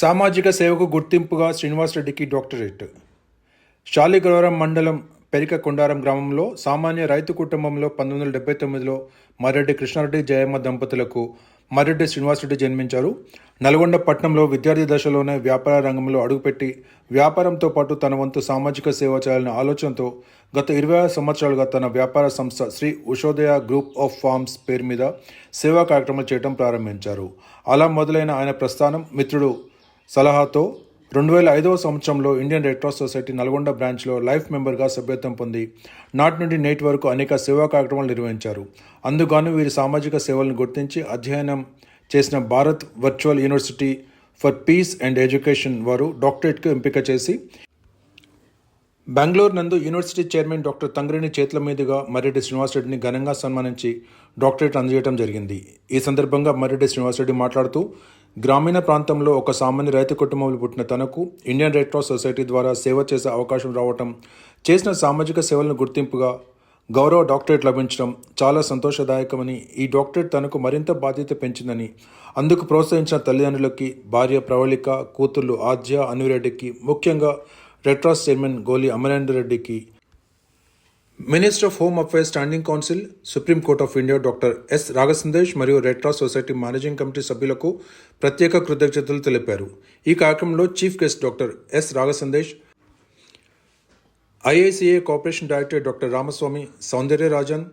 సామాజిక సేవకు గుర్తింపుగా శ్రీనివాసరెడ్డికి డాక్టరేట్. శాలిగ్రవరం మండలం పెరిక కొండారం గ్రామంలో సామాన్య రైతు కుటుంబంలో పంతొమ్మిది వందల డెబ్బై తొమ్మిదిలో మర్రెడ్డి కృష్ణారెడ్డి జయమ్మ దంపతులకు మర్రెడ్డి శ్రీనివాసరెడ్డి జన్మించారు. నల్గొండ పట్టణంలో విద్యార్థి దశలోనే వ్యాపార రంగంలో అడుగుపెట్టి వ్యాపారంతో పాటు తన వంతు సామాజిక సేవ చేయాలనే ఆలోచనతో గత ఇరవై ఆరు సంవత్సరాలుగా తన వ్యాపార సంస్థ Shri Ushodaya group of farms పేరు మీద సేవా కార్యక్రమాలు చేయడం ప్రారంభించారు. అలా మొదలైన ఆయన ప్రస్థానం మిత్రుడు సలహాతో రెండు వేల ఐదవ సంవత్సరంలో Indian red cross society Nalgonda బ్రాంచ్లో లైఫ్ మెంబర్గా సభ్యత్వం పొంది నాటి నుండి నేటి వరకు అనేక సేవా కార్యక్రమాలు నిర్వహించారు. అందుగాను వీరి సామాజిక సేవలను గుర్తించి అధ్యయనం చేసిన Bharat virtual university for peace and education వారు డాక్టరేట్కు ఎంపిక చేసి బెంగళూరు నందు యూనివర్సిటీ చైర్మన్ డాక్టర్ తంగరేణి చేతుల మీదుగా మర్రెడ్డి శ్రీనివాసరెడ్డిని ఘనంగా సన్మానించి డాక్టరేట్ అందజేయడం జరిగింది. ఈ సందర్భంగా మర్రెడ్డి శ్రీనివాసరెడ్డి మాట్లాడుతూ గ్రామీణ ప్రాంతంలో ఒక సామాన్య రైతు కుటుంబంలో పుట్టిన తనకు ఇండియన్ రెడ్ క్రాస్ సొసైటీ ద్వారా సేవ చేసే అవకాశం రావటం చేసిన సామాజిక సేవలను గుర్తింపుగా గౌరవ డాక్టరేట్ లభించడం చాలా సంతోషదాయకమని ఈ డాక్టరేట్ తనకు మరింత బాధ్యత పెంచిందని అందుకు ప్రోత్సహించిన తల్లిదండ్రులకి భార్య ప్రవళిక కూతుర్లు ఆద్య అనురెడ్డికి ముఖ్యంగా red cross chairman Goli Amarender రెడ్డికి minister of home affairs standing council supreme court of India doctor S Ragasandesh మరియు red cross society managing committee సభ్యులకు ప్రత్యేక కృతజ్ఞతలు తెలిపారు. ఈ కార్యక్రమంలో chief guest doctor S Ragasandesh IICA corporation director doctor Ramaswamy Soundararajan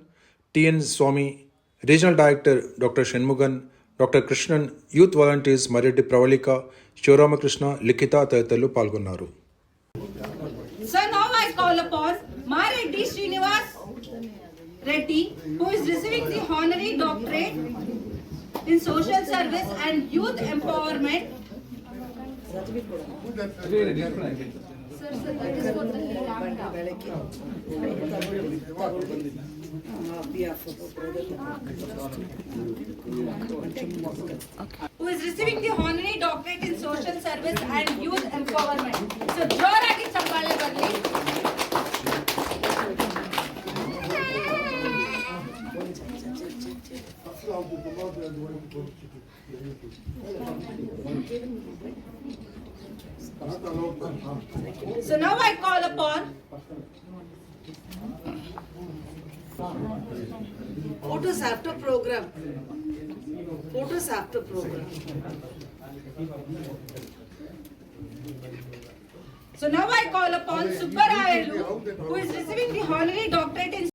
TN Swamy regional director doctor Shanmugan doctor Krishnan youth volunteers Mareddy Pravallika Sivaramakrishna Likhitha తదితరులు పాల్గొన్నారు. So now I call upon Mareddy Srinivas Reddy, who is receiving the honorary doctorate in social service and youth empowerment. Who is receiving the honorary doctorate So now I call upon Photos after program. Photos after program. So now I call upon Subbarayelu, who is receiving the honorary doctorate in